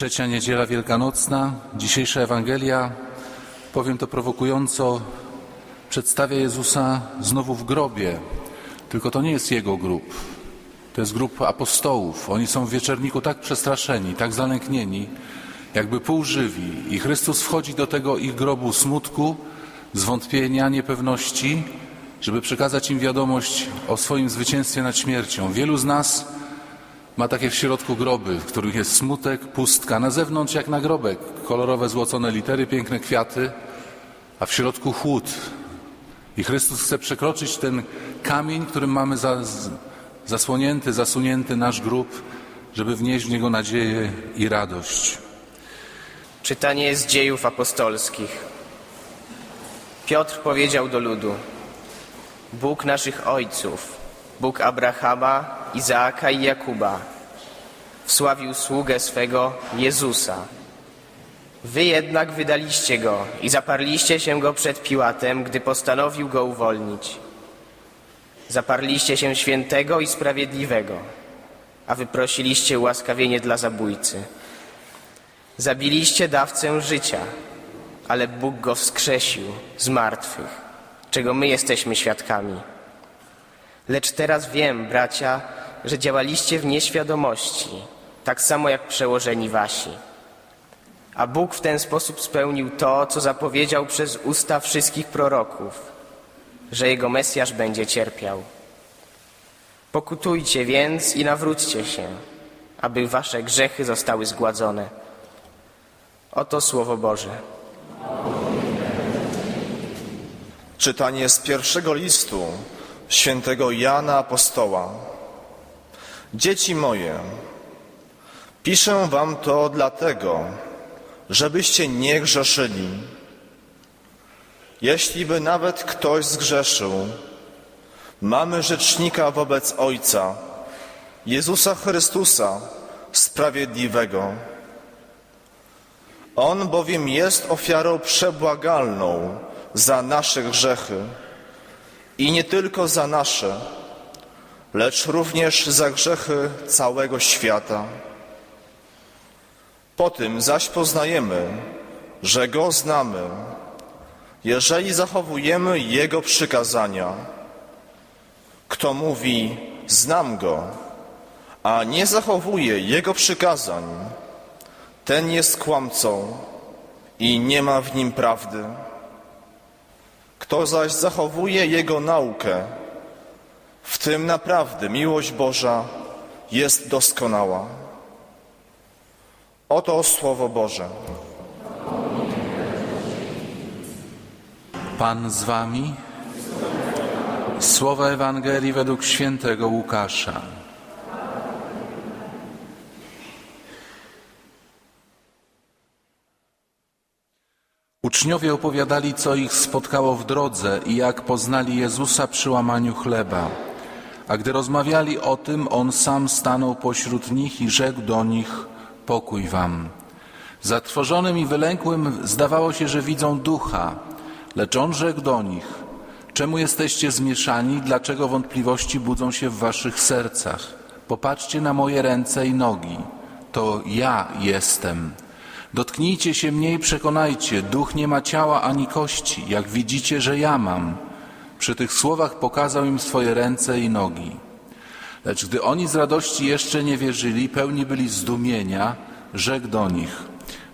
Trzecia niedziela wielkanocna, dzisiejsza Ewangelia, powiem to prowokująco, przedstawia Jezusa znowu w grobie. Tylko to nie jest Jego grób, to jest grup apostołów. Oni są w wieczerniku tak przestraszeni, tak zalęknieni, jakby półżywi. I Chrystus wchodzi do tego ich grobu smutku, zwątpienia, niepewności, żeby przekazać im wiadomość o swoim zwycięstwie nad śmiercią. Wielu z nas ma takie w środku groby, w których jest smutek, pustka. Na zewnątrz jak nagrobek, kolorowe złocone litery, piękne kwiaty, a w środku chłód. I Chrystus chce przekroczyć ten kamień, którym mamy zasłonięty, zasunięty nasz grób, żeby wnieść w niego nadzieję i radość. Czytanie z dziejów apostolskich. Piotr powiedział do ludu: Bóg naszych ojców, Bóg Abrahama, Izaaka i Jakuba, wsławił sługę swego Jezusa. Wy jednak wydaliście go i zaparliście się go przed Piłatem, gdy postanowił go uwolnić. Zaparliście się świętego i sprawiedliwego, a wyprosiliście ułaskawienie dla zabójcy. Zabiliście dawcę życia, ale Bóg go wskrzesił z martwych, czego my jesteśmy świadkami. Lecz teraz wiem, bracia, że działaliście w nieświadomości, tak samo jak przełożeni wasi. A Bóg w ten sposób spełnił to, co zapowiedział przez usta wszystkich proroków, że Jego Mesjasz będzie cierpiał. Pokutujcie więc i nawróćcie się, aby wasze grzechy zostały zgładzone. Oto Słowo Boże. Czytanie z pierwszego listu świętego Jana Apostoła. Dzieci moje, piszę wam to dlatego, żebyście nie grzeszyli. Jeśli by nawet ktoś zgrzeszył, mamy rzecznika wobec Ojca, Jezusa Chrystusa, Sprawiedliwego. On bowiem jest ofiarą przebłagalną za nasze grzechy i nie tylko za nasze, lecz również za grzechy całego świata. Po tym zaś poznajemy, że Go znamy, jeżeli zachowujemy Jego przykazania. Kto mówi, znam Go, a nie zachowuje Jego przykazań, ten jest kłamcą i nie ma w nim prawdy. Kto zaś zachowuje Jego naukę, w tym naprawdę miłość Boża jest doskonała. Oto Słowo Boże. Pan z wami. Słowa Ewangelii według świętego Łukasza. Uczniowie opowiadali, co ich spotkało w drodze i jak poznali Jezusa przy łamaniu chleba. A gdy rozmawiali o tym, on sam stanął pośród nich i rzekł do nich: Pokój wam. Zatrwożonym i wylękłym zdawało się, że widzą ducha, lecz on rzekł do nich: Czemu jesteście zmieszani? Dlaczego wątpliwości budzą się w waszych sercach? Popatrzcie na moje ręce i nogi. To ja jestem. Dotknijcie się mnie i przekonajcie, duch nie ma ciała ani kości, jak widzicie, że ja mam. Przy tych słowach pokazał im swoje ręce i nogi. Lecz gdy oni z radości jeszcze nie wierzyli, pełni byli zdumienia, rzekł do nich: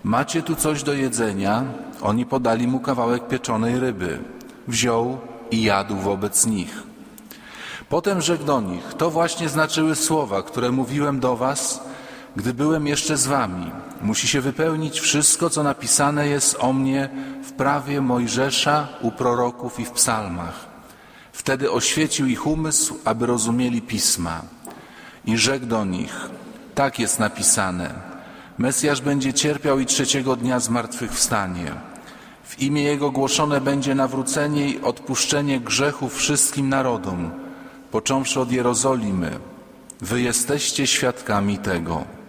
Macie tu coś do jedzenia? Oni podali mu kawałek pieczonej ryby. Wziął i jadł wobec nich. Potem rzekł do nich: To właśnie znaczyły słowa, które mówiłem do was, gdy byłem jeszcze z wami. Musi się wypełnić wszystko, co napisane jest o mnie w prawie Mojżesza, u proroków i w psalmach. Wtedy oświecił ich umysł, aby rozumieli pisma. I rzekł do nich: Tak jest napisane. Mesjasz będzie cierpiał i trzeciego dnia zmartwychwstanie. W imię Jego głoszone będzie nawrócenie i odpuszczenie grzechów wszystkim narodom, począwszy od Jerozolimy. Wy jesteście świadkami tego.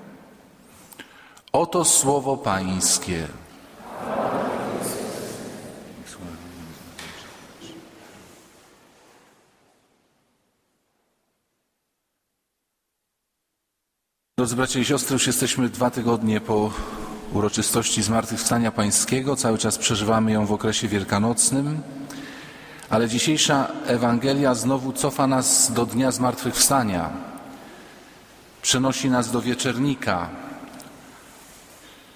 Oto słowo Pańskie. Drodzy bracia i siostry, już jesteśmy dwa tygodnie po uroczystości Zmartwychwstania Pańskiego. Cały czas przeżywamy ją w okresie wielkanocnym. Ale dzisiejsza Ewangelia znowu cofa nas do dnia Zmartwychwstania. Przenosi nas do wieczernika.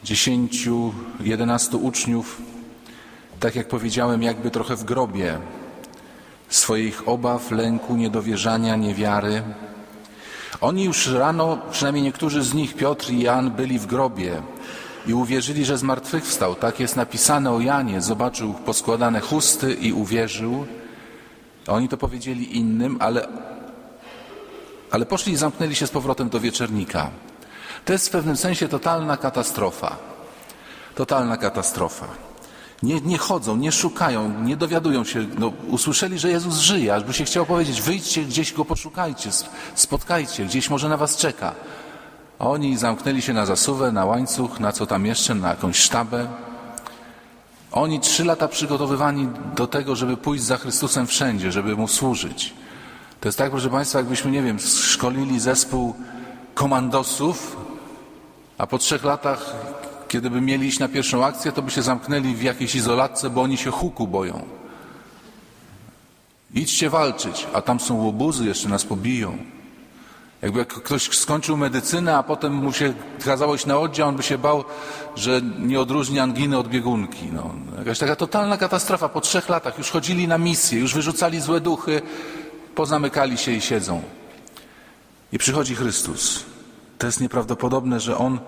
Dziesięciu, jedenastu uczniów, tak jak powiedziałem, jakby trochę w grobie swoich obaw, lęku, niedowierzania, niewiary. Oni już rano, przynajmniej niektórzy z nich, Piotr i Jan, byli w grobie i uwierzyli, że zmartwychwstał. Tak jest napisane o Janie. Zobaczył poskładane chusty i uwierzył. Oni to powiedzieli innym, ale, ale poszli i zamknęli się z powrotem do wieczernika. To jest w pewnym sensie totalna katastrofa. Totalna katastrofa. Nie, nie chodzą, nie szukają, nie dowiadują się. No, usłyszeli, że Jezus żyje, aż by się chciało powiedzieć, wyjdźcie gdzieś go poszukajcie, sp- spotkajcie, gdzieś może na was czeka. A oni zamknęli się na zasuwę, na łańcuch, na co tam jeszcze, na jakąś sztabę. Oni trzy lata przygotowywani do tego, żeby pójść za Chrystusem wszędzie, żeby Mu służyć. To jest tak, proszę Państwa, jakbyśmy, nie wiem, szkolili zespół komandosów, a po trzech latach, kiedy by mieli iść na pierwszą akcję, to by się zamknęli w jakiejś izolatce, bo oni się huku boją. Idźcie walczyć, a tam są łobuzy, jeszcze nas pobiją. Jakby jak ktoś skończył medycynę, a potem mu się kazało iść na oddział, on by się bał, że nie odróżni anginy od biegunki. No, jakaś taka totalna katastrofa. Po trzech latach już chodzili na misję, już wyrzucali złe duchy, pozamykali się i siedzą. I przychodzi Chrystus. To jest nieprawdopodobne, że On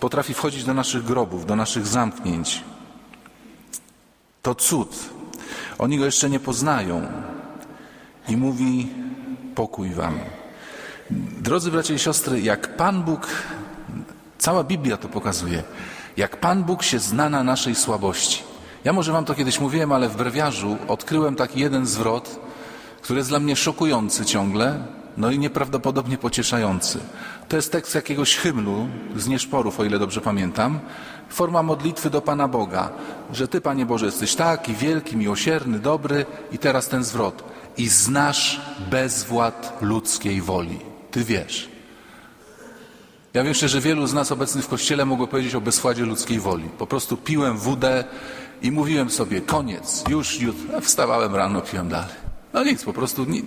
potrafi wchodzić do naszych grobów, do naszych zamknięć. To cud. Oni Go jeszcze nie poznają. I mówi, pokój wam. Drodzy bracia i siostry, jak Pan Bóg, cała Biblia to pokazuje, jak Pan Bóg się zna na naszej słabości. Ja może wam to kiedyś mówiłem, ale w brewiarzu odkryłem taki jeden zwrot, który jest dla mnie szokujący ciągle, no i nieprawdopodobnie pocieszający. To jest tekst jakiegoś hymnu z Nieszporów, o ile dobrze pamiętam. Forma modlitwy do Pana Boga, że Ty, Panie Boże, jesteś taki wielki, miłosierny, dobry i teraz ten zwrot. I znasz bezwład ludzkiej woli. Ty wiesz. Ja myślę, że wielu z nas obecnych w Kościele mogło powiedzieć o bezwładzie ludzkiej woli. Po prostu piłem wódę i mówiłem sobie, koniec, już. A Wstawałem rano, piłem dalej. No nic, po prostu nic.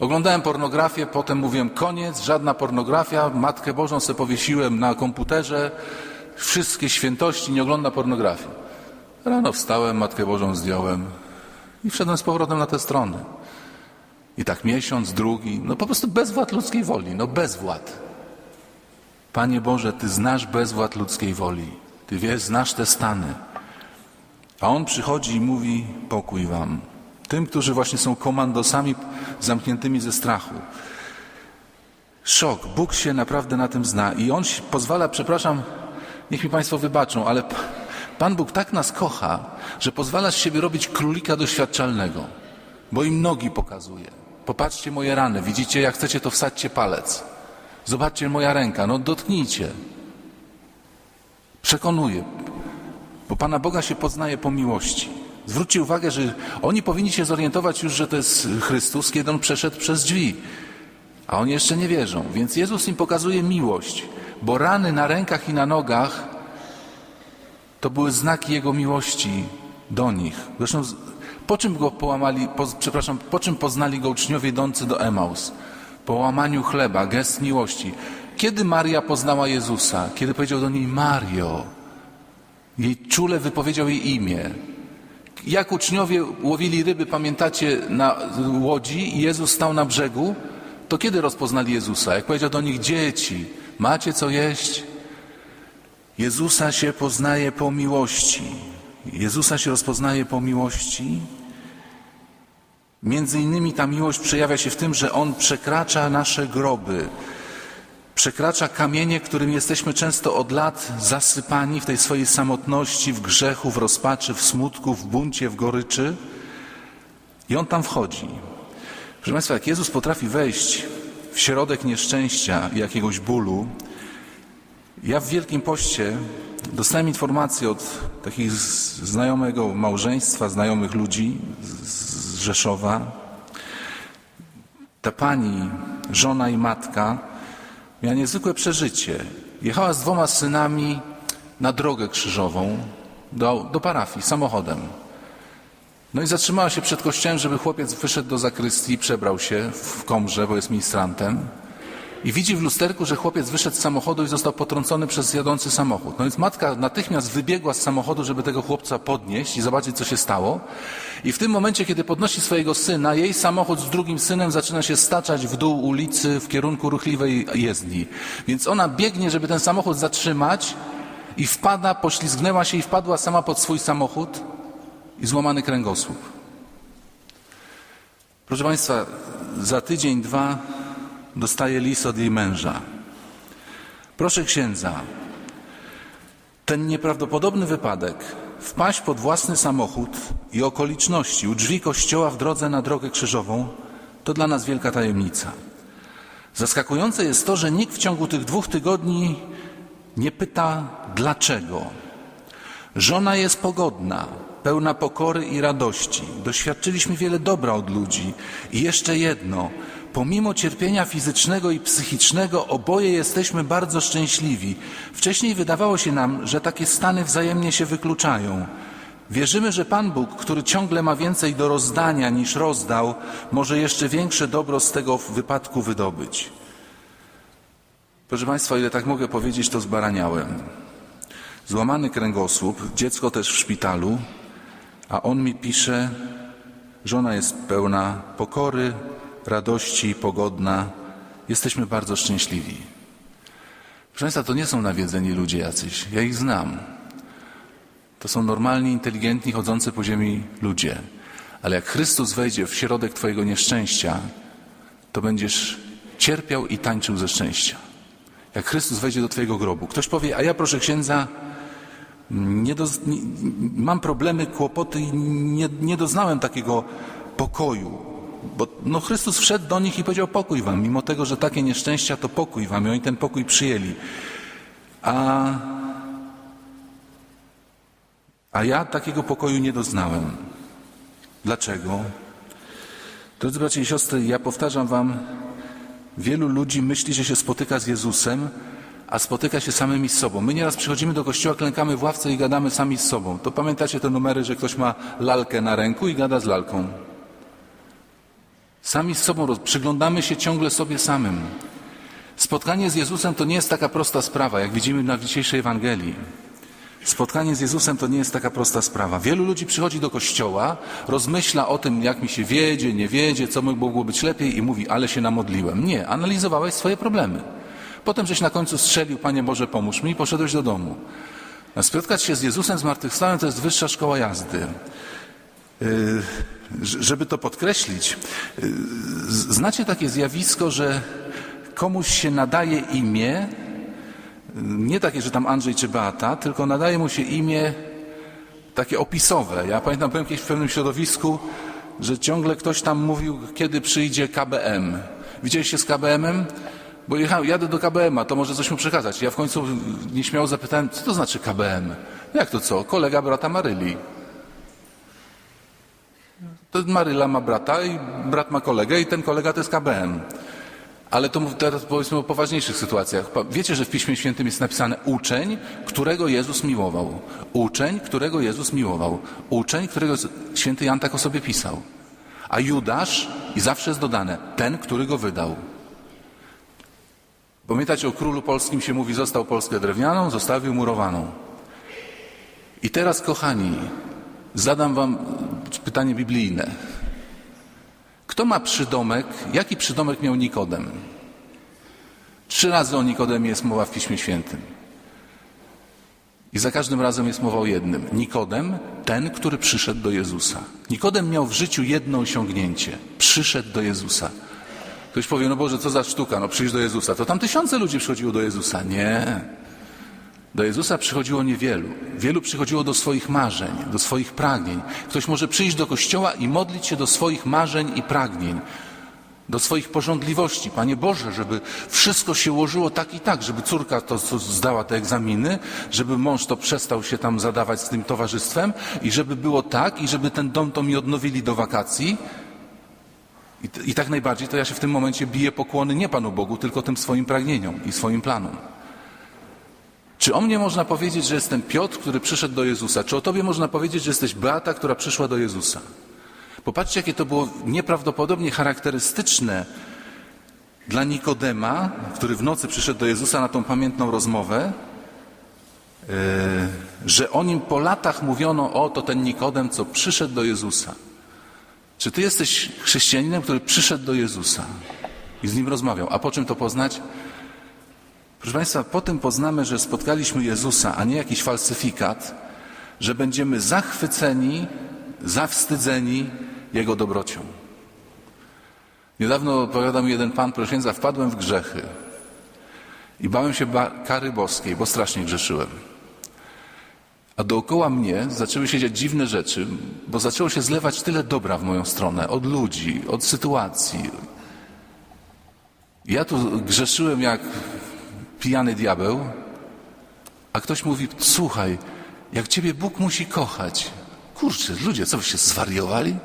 Oglądałem pornografię, potem mówiłem koniec, żadna pornografia, Matkę Bożą sobie powiesiłem na komputerze, wszystkie świętości, nie ogląda pornografii. Rano wstałem, Matkę Bożą zdjąłem i wszedłem z powrotem na tę stronę. I tak miesiąc, drugi, no po prostu bezwład ludzkiej woli, no bezwład. Panie Boże, Ty znasz bezwład ludzkiej woli, Ty wiesz, znasz te stany. A On przychodzi i mówi pokój Wam. Tym, którzy właśnie są komandosami zamkniętymi ze strachu. Szok. Bóg się naprawdę na tym zna i On pozwala, przepraszam, niech mi Państwo wybaczą, ale Pan Bóg tak nas kocha, że pozwala z siebie robić królika doświadczalnego, bo im nogi pokazuje. Popatrzcie moje rany, widzicie, jak chcecie, to wsadźcie palec. Zobaczcie moja ręka, no dotknijcie. Przekonuje, bo Pana Boga się poznaje po miłości. Zwróćcie uwagę, że oni powinni się zorientować już, że to jest Chrystus, kiedy On przeszedł przez drzwi. A oni jeszcze nie wierzą. Więc Jezus im pokazuje miłość, bo rany na rękach i na nogach to były znaki Jego miłości do nich. Zresztą po czym go połamali, po, przepraszam, po czym poznali go uczniowie idący do Emaus? Po łamaniu chleba, gest miłości. Kiedy Maria poznała Jezusa? Kiedy powiedział do niej Mario? Jej czule wypowiedział jej imię. Jak uczniowie łowili ryby, pamiętacie, na łodzi i Jezus stał na brzegu, to kiedy rozpoznali Jezusa? Jak powiedział do nich, dzieci, macie co jeść? Jezusa się poznaje po miłości. Jezusa się rozpoznaje po miłości. Między innymi ta miłość przejawia się w tym, że On przekracza nasze groby, przekracza kamienie, którym jesteśmy często od lat zasypani w tej swojej samotności, w grzechu, w rozpaczy, w smutku, w buncie, w goryczy. I On tam wchodzi. Proszę Państwa, jak Jezus potrafi wejść w środek nieszczęścia i jakiegoś bólu, ja w Wielkim Poście dostałem informację od takich znajomego małżeństwa, znajomych ludzi z Rzeszowa. Ta pani, żona i matka, miała niezwykłe przeżycie. Jechała z dwoma synami na drogę krzyżową do, do parafii samochodem. No i zatrzymała się przed kościołem, żeby chłopiec wyszedł do zakrystii, przebrał się w komrze, bo jest ministrantem. I widzi w lusterku, że chłopiec wyszedł z samochodu i został potrącony przez jadący samochód. No więc matka natychmiast wybiegła z samochodu, żeby tego chłopca podnieść i zobaczyć, co się stało. I w tym momencie, kiedy podnosi swojego syna, jej samochód z drugim synem zaczyna się staczać w dół ulicy w kierunku ruchliwej jezdni. Więc ona biegnie, żeby ten samochód zatrzymać i wpada, poślizgnęła się i wpadła sama pod swój samochód i złamany kręgosłup. Proszę Państwa, za tydzień, dwa dostaje list od jej męża. Proszę księdza, ten nieprawdopodobny wypadek, wpaść pod własny samochód i okoliczności u drzwi kościoła w drodze na drogę krzyżową, to dla nas wielka tajemnica. Zaskakujące jest to, że nikt w ciągu tych dwóch tygodni nie pyta dlaczego. Żona jest pogodna, pełna pokory i radości. Doświadczyliśmy wiele dobra od ludzi. I jeszcze jedno. Pomimo cierpienia fizycznego i psychicznego, oboje jesteśmy bardzo szczęśliwi. Wcześniej wydawało się nam, że takie stany wzajemnie się wykluczają. Wierzymy, że Pan Bóg, który ciągle ma więcej do rozdania niż rozdał, może jeszcze większe dobro z tego wypadku wydobyć. Proszę Państwa, ile tak mogę powiedzieć, to zbaraniałem. Złamany kręgosłup, dziecko też w szpitalu, a on mi pisze, żona jest pełna pokory, radości, pogodna. Jesteśmy bardzo szczęśliwi. Proszę Państwa, to nie są nawiedzeni ludzie jacyś. Ja ich znam. To są normalni, inteligentni, chodzący po ziemi ludzie. Ale jak Chrystus wejdzie w środek Twojego nieszczęścia, to będziesz cierpiał i tańczył ze szczęścia. Jak Chrystus wejdzie do Twojego grobu. Ktoś powie, a ja proszę księdza, nie do, nie, mam problemy, kłopoty i nie, nie doznałem takiego pokoju. Bo no, Chrystus wszedł do nich i powiedział pokój wam. Mimo tego, że takie nieszczęścia, to pokój wam. I oni ten pokój przyjęli. A, a ja takiego pokoju nie doznałem. Dlaczego? Drodzy bracia i siostry, ja powtarzam wam, wielu ludzi myśli, że się spotyka z Jezusem, a spotyka się samymi z sobą. My nieraz przychodzimy do kościoła, klękamy w ławce i gadamy sami z sobą. To pamiętacie te numery, że ktoś ma lalkę na ręku i gada z lalką. Sami z sobą przyglądamy się ciągle sobie samym. Spotkanie z Jezusem to nie jest taka prosta sprawa, jak widzimy na dzisiejszej Ewangelii. Spotkanie z Jezusem to nie jest taka prosta sprawa. Wielu ludzi przychodzi do kościoła, rozmyśla o tym, jak mi się wiedzie, nie wiedzie, co mogło być lepiej i mówi, ale się namodliłem. Nie, analizowałeś swoje problemy. Potem żeś na końcu strzelił, Panie Boże, pomóż mi i poszedłeś do domu. Spotkać się z Jezusem zmartwychwstałym to jest wyższa szkoła jazdy. Ż- żeby to podkreślić, z- znacie takie zjawisko, że komuś się nadaje imię, yy, nie takie, że tam Andrzej czy Beata, tylko nadaje mu się imię takie opisowe. Ja pamiętam, byłem kiedyś w pewnym środowisku, że ciągle ktoś tam mówił, kiedy przyjdzie KBM. Widzieliście z KBM-em? Bo jechałem, jadę do KBM-a, to może coś mu przekazać. Ja w końcu nieśmiało zapytałem, co to znaczy KBM? Jak to co? Kolega brata Maryli. To Maryla ma brata i brat ma kolegę i ten kolega to jest KBM. Ale to teraz powiedzmy o poważniejszych sytuacjach. Wiecie, że w Piśmie Świętym jest napisane uczeń, którego Jezus miłował. Uczeń, którego Jezus miłował. Uczeń, którego święty Jan tak o sobie pisał. A Judasz, i zawsze jest dodane, ten, który go wydał. Pamiętacie, o królu polskim się mówi, został Polskę drewnianą, zostawił murowaną. I teraz, kochani, zadam wam pytanie biblijne. Kto ma przydomek? Jaki przydomek miał Nikodem? Trzy razy o Nikodemie jest mowa w Piśmie Świętym. I za każdym razem jest mowa o jednym. Nikodem, ten, który przyszedł do Jezusa. Nikodem miał w życiu jedno osiągnięcie. Przyszedł do Jezusa. Ktoś powie, no Boże, co za sztuka, no przyjść do Jezusa. To tam tysiące ludzi przychodziło do Jezusa. Nie. Do Jezusa przychodziło niewielu. Wielu przychodziło do swoich marzeń, do swoich pragnień. Ktoś może przyjść do kościoła i modlić się do swoich marzeń i pragnień, do swoich porządliwości. Panie Boże, żeby wszystko się ułożyło tak i tak, żeby córka to zdała te egzaminy, żeby mąż to przestał się tam zadawać z tym towarzystwem i żeby było tak, i żeby ten dom to mi odnowili do wakacji. I, I tak najbardziej to ja się w tym momencie biję pokłony nie Panu Bogu, tylko tym swoim pragnieniom i swoim planom. Czy o mnie można powiedzieć, że jestem Piotr, który przyszedł do Jezusa? Czy o Tobie można powiedzieć, że jesteś Beata, która przyszła do Jezusa? Popatrzcie, jakie to było nieprawdopodobnie charakterystyczne dla Nikodema, który w nocy przyszedł do Jezusa na tą pamiętną rozmowę, yy, że o nim po latach mówiono, o to ten Nikodem, co przyszedł do Jezusa. Czy ty jesteś chrześcijaninem, który przyszedł do Jezusa i z nim rozmawiał? A po czym to poznać? Proszę Państwa, po tym poznamy, że spotkaliśmy Jezusa, a nie jakiś falsyfikat, że będziemy zachwyceni, zawstydzeni Jego dobrocią. Niedawno opowiadał mi jeden pan, proszę księdza, wpadłem w grzechy i bałem się kary boskiej, bo strasznie grzeszyłem. A dookoła mnie zaczęły się dziać dziwne rzeczy, bo zaczęło się zlewać tyle dobra w moją stronę, od ludzi, od sytuacji. Ja tu grzeszyłem jak pijany diabeł, a ktoś mówi, słuchaj, jak ciebie Bóg musi kochać. Kurczę, ludzie, co wy się zwariowali?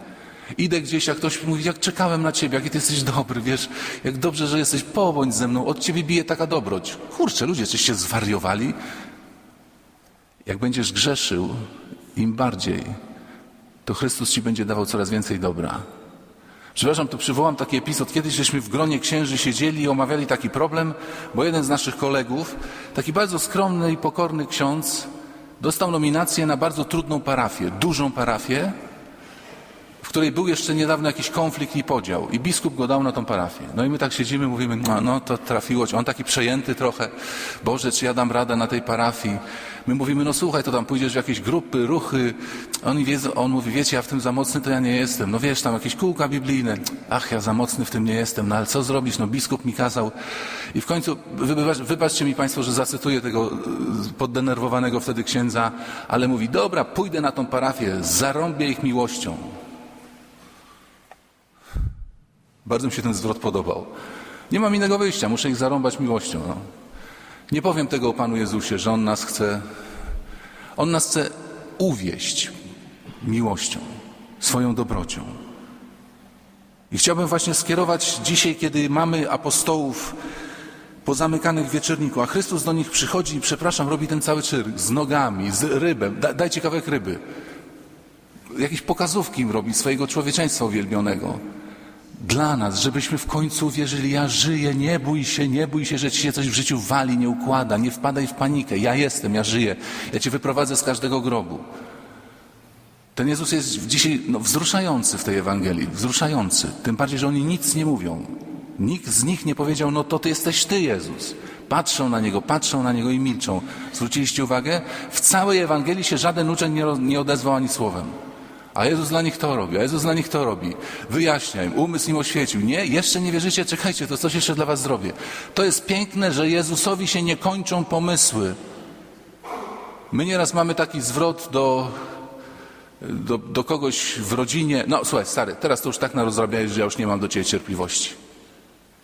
Idę gdzieś, a ktoś mówi, jak czekałem na ciebie, jaki ty jesteś dobry, wiesz, jak dobrze, że jesteś, pobądź ze mną, od ciebie bije taka dobroć. Kurczę, ludzie, coś się zwariowali? Jak będziesz grzeszył, im bardziej, to Chrystus ci będzie dawał coraz więcej dobra. Przepraszam, tu przywołam taki epizod. Kiedyś żeśmy w gronie księży siedzieli i omawiali taki problem, bo jeden z naszych kolegów, taki bardzo skromny i pokorny ksiądz, dostał nominację na bardzo trudną parafię, dużą parafię, w której był jeszcze niedawno jakiś konflikt i podział. I biskup go dał na tą parafię. No i my tak siedzimy, mówimy, no, no to trafiło ci. On taki przejęty trochę. Boże, czy ja dam radę na tej parafii? My mówimy, no słuchaj, to tam pójdziesz w jakieś grupy, ruchy. On, on mówi, wiecie, ja w tym za mocny to ja nie jestem. No wiesz, tam jakieś kółka biblijne. Ach, ja za mocny w tym nie jestem. No ale co zrobić? No biskup mi kazał. I w końcu, wybacz, wybaczcie mi Państwo, że zacytuję tego y, poddenerwowanego wtedy księdza, ale mówi, dobra, pójdę na tą parafię, zarąbię ich miłością. Bardzo mi się ten zwrot podobał. Nie mam innego wyjścia, muszę ich zarąbać miłością. No. Nie powiem tego o Panu Jezusie, że On nas chce, On nas chce uwieść miłością, swoją dobrocią. I chciałbym właśnie skierować dzisiaj, kiedy mamy apostołów pozamykanych w wieczorniku, a Chrystus do nich przychodzi i, przepraszam, robi ten cały cyrk z nogami, z rybem. Da, dajcie kawałek ryby. Jakieś pokazówki im robi swojego człowieczeństwa uwielbionego dla nas, żebyśmy w końcu uwierzyli, ja żyję, nie bój się, nie bój się, że ci się coś w życiu wali, nie układa, nie wpadaj w panikę. Ja jestem, ja żyję, ja cię wyprowadzę z każdego grobu. Ten Jezus jest dzisiaj no, wzruszający w tej Ewangelii, wzruszający. Tym bardziej, że oni nic nie mówią. Nikt z nich nie powiedział, no to ty jesteś ty, Jezus. Patrzą na Niego, patrzą na Niego i milczą. Zwróciliście uwagę? W całej Ewangelii się żaden uczeń nie, nie odezwał ani słowem. A Jezus dla nich to robi, a Jezus dla nich to robi. Wyjaśnia im, umysł im oświecił. Nie, jeszcze nie wierzycie, czekajcie, to coś jeszcze dla was zrobię. To jest piękne, że Jezusowi się nie kończą pomysły. My nieraz mamy taki zwrot do, do, do kogoś w rodzinie. No słuchaj, stary, teraz to już tak narozrabiałeś, że ja już nie mam do ciebie cierpliwości.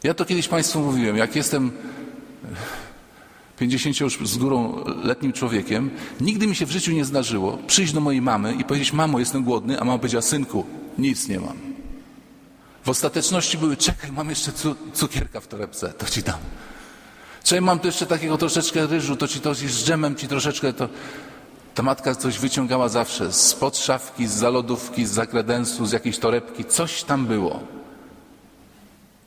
Ja to kiedyś Państwu mówiłem, jak jestem 50 już z górą letnim człowiekiem, nigdy mi się w życiu nie zdarzyło przyjść do mojej mamy i powiedzieć, mamo, jestem głodny, a mama powiedziała, synku, nic nie mam. W ostateczności były, czekaj, mam jeszcze cu cukierka w torebce, to ci dam. Czekaj, mam tu jeszcze takiego troszeczkę ryżu, to ci to z dżemem ci troszeczkę to... Ta matka coś wyciągała zawsze, spod szafki, z lodówki, z kredensu, z jakiejś torebki, coś tam było.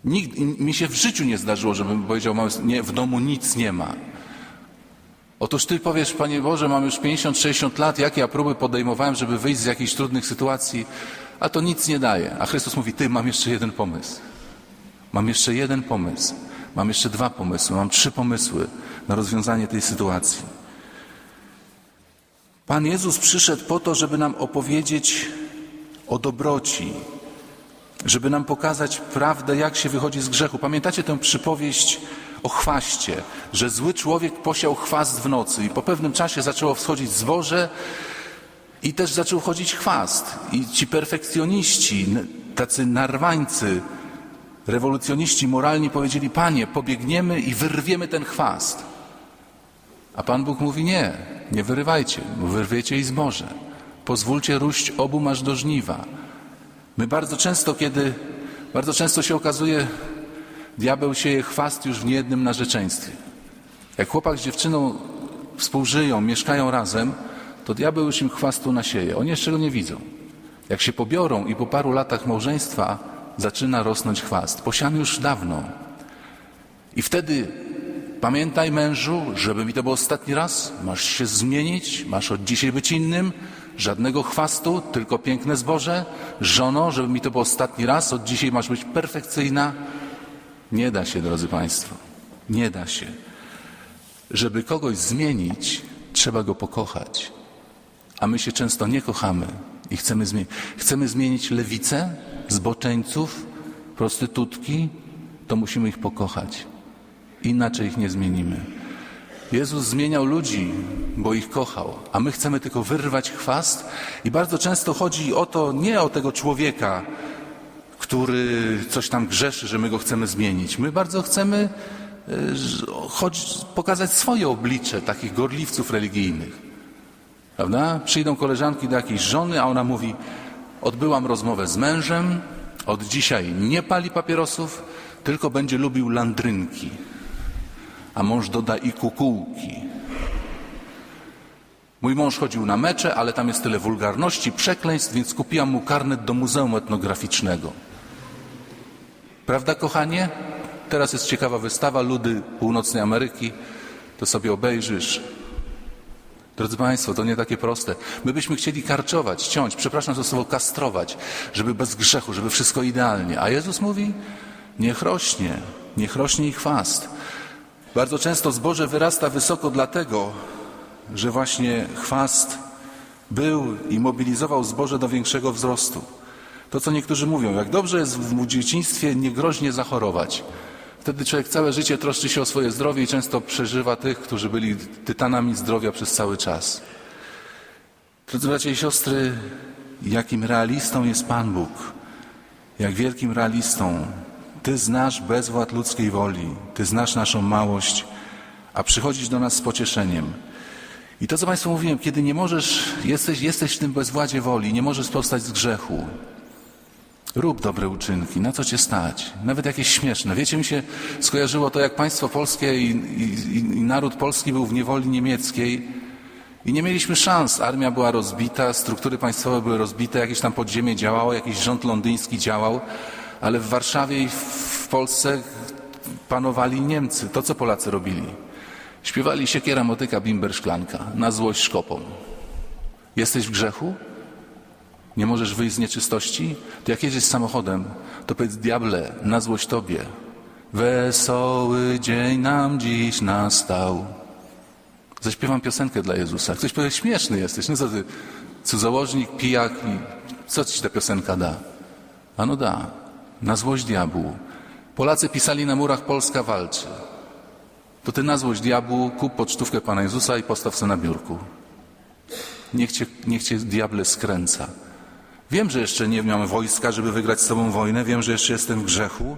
Nikt, mi się w życiu nie zdarzyło, żebym powiedział, nie, w domu nic nie ma. Otóż Ty powiesz, Panie Boże, mam już 50-60 lat, jakie ja próby podejmowałem, żeby wyjść z jakichś trudnych sytuacji, a to nic nie daje. A Chrystus mówi, Ty, mam jeszcze jeden pomysł. Mam jeszcze jeden pomysł. Mam jeszcze dwa pomysły. Mam trzy pomysły na rozwiązanie tej sytuacji. Pan Jezus przyszedł po to, żeby nam opowiedzieć o dobroci, żeby nam pokazać prawdę, jak się wychodzi z grzechu. Pamiętacie tę przypowieść o chwaście, że zły człowiek posiał chwast w nocy i po pewnym czasie zaczęło wschodzić zboże i też zaczął chodzić chwast. I ci perfekcjoniści, tacy narwańcy, rewolucjoniści moralni powiedzieli, panie, pobiegniemy i wyrwiemy ten chwast. A Pan Bóg mówi, nie, nie wyrywajcie, bo wyrwiecie i zboże. Pozwólcie róść obu masz do żniwa. My bardzo często, kiedy Bardzo często się okazuje, diabeł sieje chwast już w niejednym narzeczeństwie. Jak chłopak z dziewczyną współżyją, mieszkają razem, to diabeł już im chwastu nasieje. Oni jeszcze go nie widzą. Jak się pobiorą i po paru latach małżeństwa zaczyna rosnąć chwast. Posiany już dawno. I wtedy pamiętaj mężu, żeby mi to był ostatni raz, masz się zmienić, masz od dzisiaj być innym, żadnego chwastu, tylko piękne zboże. Żono, żeby mi to był ostatni raz, od dzisiaj masz być perfekcyjna. Nie da się, drodzy Państwo, nie da się. Żeby kogoś zmienić, trzeba go pokochać. A my się często nie kochamy i chcemy zmienić. Chcemy zmienić lewicę, zboczeńców, prostytutki, to musimy ich pokochać. Inaczej ich nie zmienimy. Jezus zmieniał ludzi, bo ich kochał, a my chcemy tylko wyrwać chwast i bardzo często chodzi o to, nie o tego człowieka, który coś tam grzeszy, że my go chcemy zmienić. My bardzo chcemy e, choć, pokazać swoje oblicze takich gorliwców religijnych. Prawda? Przyjdą koleżanki do jakiejś żony, a ona mówi: Odbyłam rozmowę z mężem, od dzisiaj nie pali papierosów, tylko będzie lubił landrynki. A mąż doda i kukułki. Mój mąż chodził na mecze, ale tam jest tyle wulgarności, przekleństw, więc kupiłam mu karnet do Muzeum Etnograficznego. Prawda, kochanie? Teraz jest ciekawa wystawa Ludy Północnej Ameryki. To sobie obejrzysz. Drodzy Państwo, to nie takie proste. My byśmy chcieli karczować, ciąć, przepraszam za słowo kastrować, żeby bez grzechu, żeby wszystko idealnie. A Jezus mówi, niech rośnie, niech rośnie ich chwast. Bardzo często zboże wyrasta wysoko dlatego, że właśnie chwast był i mobilizował zboże do większego wzrostu. To, co niektórzy mówią, jak dobrze jest w dzieciństwie niegroźnie zachorować. Wtedy człowiek całe życie troszczy się o swoje zdrowie i często przeżywa tych, którzy byli tytanami zdrowia przez cały czas. Drodzy bracia i siostry, jakim realistą jest Pan Bóg, jak wielkim realistą. Ty znasz bezwład ludzkiej woli, Ty znasz naszą małość, a przychodzisz do nas z pocieszeniem. I to, co Państwu mówiłem, kiedy nie możesz, jesteś, jesteś w tym bezwładzie woli, nie możesz powstać z grzechu, Rób dobre uczynki, na co cię stać? Nawet jakieś śmieszne. Wiecie, mi się skojarzyło to, jak państwo polskie i, i, i naród polski był w niewoli niemieckiej i nie mieliśmy szans. Armia była rozbita, struktury państwowe były rozbite, jakieś tam podziemie działało, jakiś rząd londyński działał, ale w Warszawie i w, Polsce panowali Niemcy. To, co Polacy robili. Śpiewali siekiera, motyka, bimber, szklanka. Na złość szkopą. Jesteś w grzechu? Nie możesz wyjść z nieczystości? To jak jedziesz samochodem, to powiedz diable, na złość tobie. Wesoły dzień nam dziś nastał. Zaśpiewam piosenkę dla Jezusa. Ktoś powie, śmieszny jesteś. No co ty, cudzołożnik, pijak co ci ta piosenka da? A no da, na złość diabłu. Polacy pisali na murach Polska walczy. To ty na złość diabłu kup pocztówkę Pana Jezusa i postaw sobie na biurku. Niech cię, niech cię diable skręca. Wiem, że jeszcze nie mam wojska, żeby wygrać z Tobą wojnę, wiem, że jeszcze jestem w grzechu,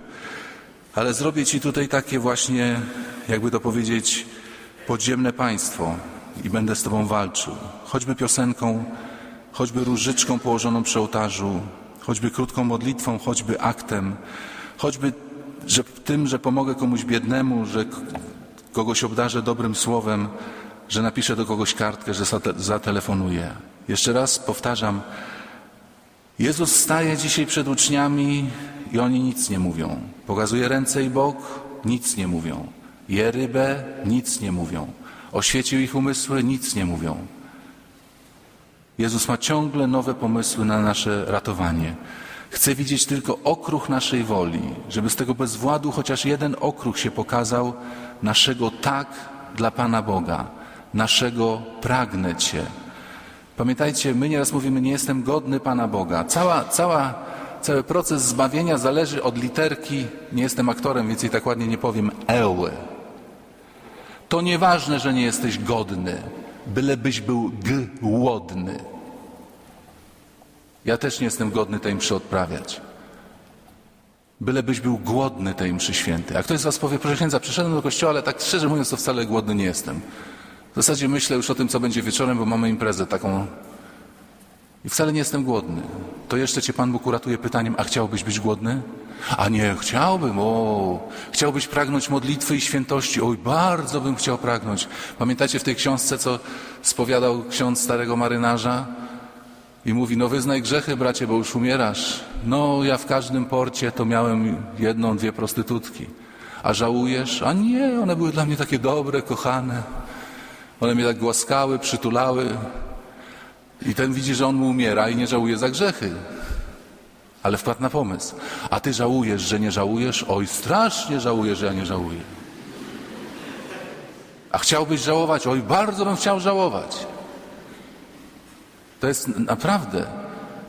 ale zrobię Ci tutaj takie właśnie, jakby to powiedzieć, podziemne państwo i będę z Tobą walczył. Choćby piosenką, choćby różyczką położoną przy ołtarzu, choćby krótką modlitwą, choćby aktem, choćby że tym, że pomogę komuś biednemu, że kogoś obdarzę dobrym słowem, że napiszę do kogoś kartkę, że zate- zatelefonuję. Jeszcze raz powtarzam, Jezus staje dzisiaj przed uczniami i oni nic nie mówią. Pokazuje ręce i bok, nic nie mówią. Je rybę, nic nie mówią. Oświecił ich umysły, nic nie mówią. Jezus ma ciągle nowe pomysły na nasze ratowanie. Chce widzieć tylko okruch naszej woli, żeby z tego bezwładu chociaż jeden okruch się pokazał, naszego tak dla Pana Boga, naszego pragnę Cię. Pamiętajcie, my nieraz mówimy, nie jestem godny Pana Boga. Cała, cała, cały proces zbawienia zależy od literki, nie jestem aktorem, więc i tak ładnie nie powiem, eły. To nieważne, że nie jesteś godny, bylebyś był głodny. Ja też nie jestem godny tej mszy odprawiać. Bylebyś był głodny tej mszy świętej. A ktoś z was powie, proszę księdza, przyszedłem do kościoła, ale tak szczerze mówiąc, to wcale głodny nie jestem. W zasadzie myślę już o tym, co będzie wieczorem, bo mamy imprezę taką i wcale nie jestem głodny, to jeszcze cię Pan Bóg uratuje pytaniem, a chciałbyś być głodny? A nie, chciałbym, o, chciałbyś pragnąć modlitwy i świętości, oj, bardzo bym chciał pragnąć. Pamiętacie w tej książce, co spowiadał ksiądz starego marynarza? I mówi, no wyznaj grzechy, bracie, bo już umierasz. No, ja w każdym porcie to miałem jedną, dwie prostytutki. A żałujesz? A nie, one były dla mnie takie dobre, kochane. One mnie tak głaskały, przytulały. I ten widzi, że on mu umiera i nie żałuje za grzechy. Ale wpadł na pomysł. A ty żałujesz, że nie żałujesz? Oj, strasznie żałuję, że ja nie żałuję. A chciałbyś żałować? Oj, bardzo bym chciał żałować. To jest naprawdę,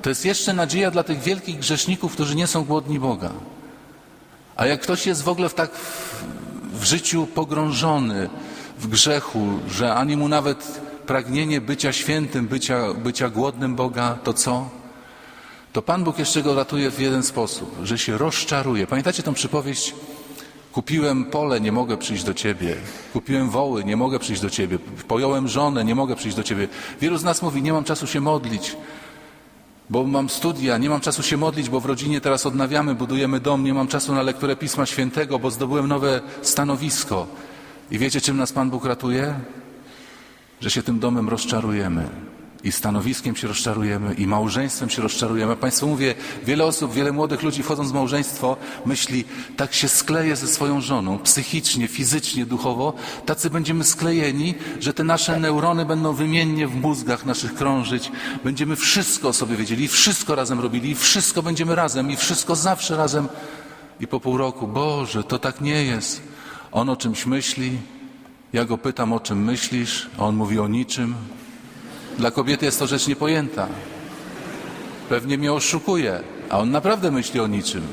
to jest jeszcze nadzieja dla tych wielkich grzeszników, którzy nie są głodni Boga. A jak ktoś jest w ogóle w tak w, w życiu pogrążony w grzechu, że ani mu nawet pragnienie bycia świętym, bycia, bycia głodnym Boga, to co? To Pan Bóg jeszcze go ratuje w jeden sposób, że się rozczaruje. Pamiętacie tą przypowieść? Kupiłem pole, nie mogę przyjść do Ciebie. Kupiłem woły, nie mogę przyjść do Ciebie. Pojąłem żonę, nie mogę przyjść do Ciebie. Wielu z nas mówi, nie mam czasu się modlić, bo mam studia, nie mam czasu się modlić, bo w rodzinie teraz odnawiamy, budujemy dom, nie mam czasu na lekturę Pisma Świętego, bo zdobyłem nowe stanowisko. I wiecie, czym nas Pan Bóg ratuje? Że się tym domem rozczarujemy. I stanowiskiem się rozczarujemy, i małżeństwem się rozczarujemy. Państwu mówię, wiele osób, wiele młodych ludzi wchodząc w małżeństwo myśli, tak się skleję ze swoją żoną, psychicznie, fizycznie, duchowo, tacy będziemy sklejeni, że te nasze neurony będą wymiennie w mózgach naszych krążyć, będziemy wszystko o sobie wiedzieli, wszystko razem robili, wszystko będziemy razem, i wszystko zawsze razem. I po pół roku, Boże, to tak nie jest. On o czymś myśli, ja go pytam, o czym myślisz, a on mówi o niczym. Dla kobiety jest to rzecz niepojęta. Pewnie mnie oszukuje, a on naprawdę myśli o niczym.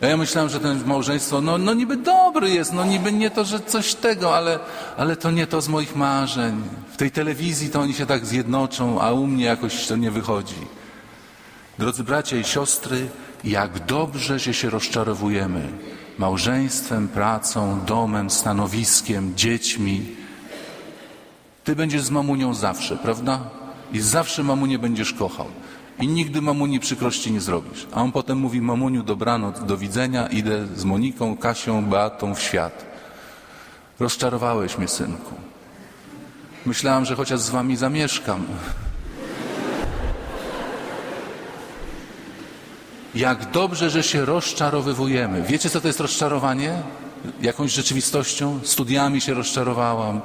Ja myślałem, że ten małżeństwo, no, no niby dobry jest, no niby nie to, że coś tego, ale, ale to nie to z moich marzeń. W tej telewizji to oni się tak zjednoczą, a u mnie jakoś to nie wychodzi. Drodzy bracia i siostry, jak dobrze, że się rozczarowujemy małżeństwem, pracą, domem, stanowiskiem, dziećmi. Ty będziesz z mamunią zawsze, prawda? I zawsze mamunię będziesz kochał. I nigdy mamuni przykrości nie zrobisz. A on potem mówi, mamuniu, dobranoc, do widzenia, idę z Moniką, Kasią, Beatą w świat. Rozczarowałeś mnie, synku. Myślałam, że chociaż z wami zamieszkam. Jak dobrze, że się rozczarowywujemy. Wiecie, co to jest rozczarowanie? Jakąś rzeczywistością? Studiami się rozczarowałam.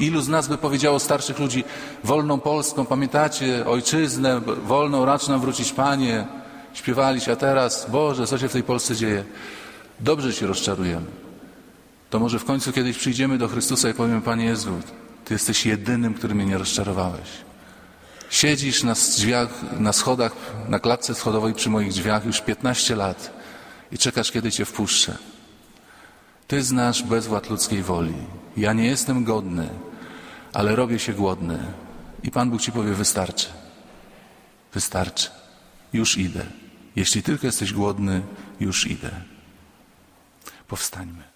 Ilu z nas by powiedziało starszych ludzi, wolną Polską, pamiętacie, ojczyznę, wolną racz nam wrócić Panie. Śpiewaliście, a teraz, Boże, co się w tej Polsce dzieje? Dobrze się rozczarujemy. To może w końcu kiedyś przyjdziemy do Chrystusa i powiemy, Panie Jezu, Ty jesteś jedynym, który mnie nie rozczarowałeś. Siedzisz na drzwiach, na schodach, na klatce schodowej przy moich drzwiach już 15 lat i czekasz, kiedy Cię wpuszczę. Ty znasz bezwład ludzkiej woli. Ja nie jestem godny, ale robię się głodny. I Pan Bóg Ci powie, wystarczy. Wystarczy. Już idę. Jeśli tylko jesteś głodny, już idę. Powstańmy.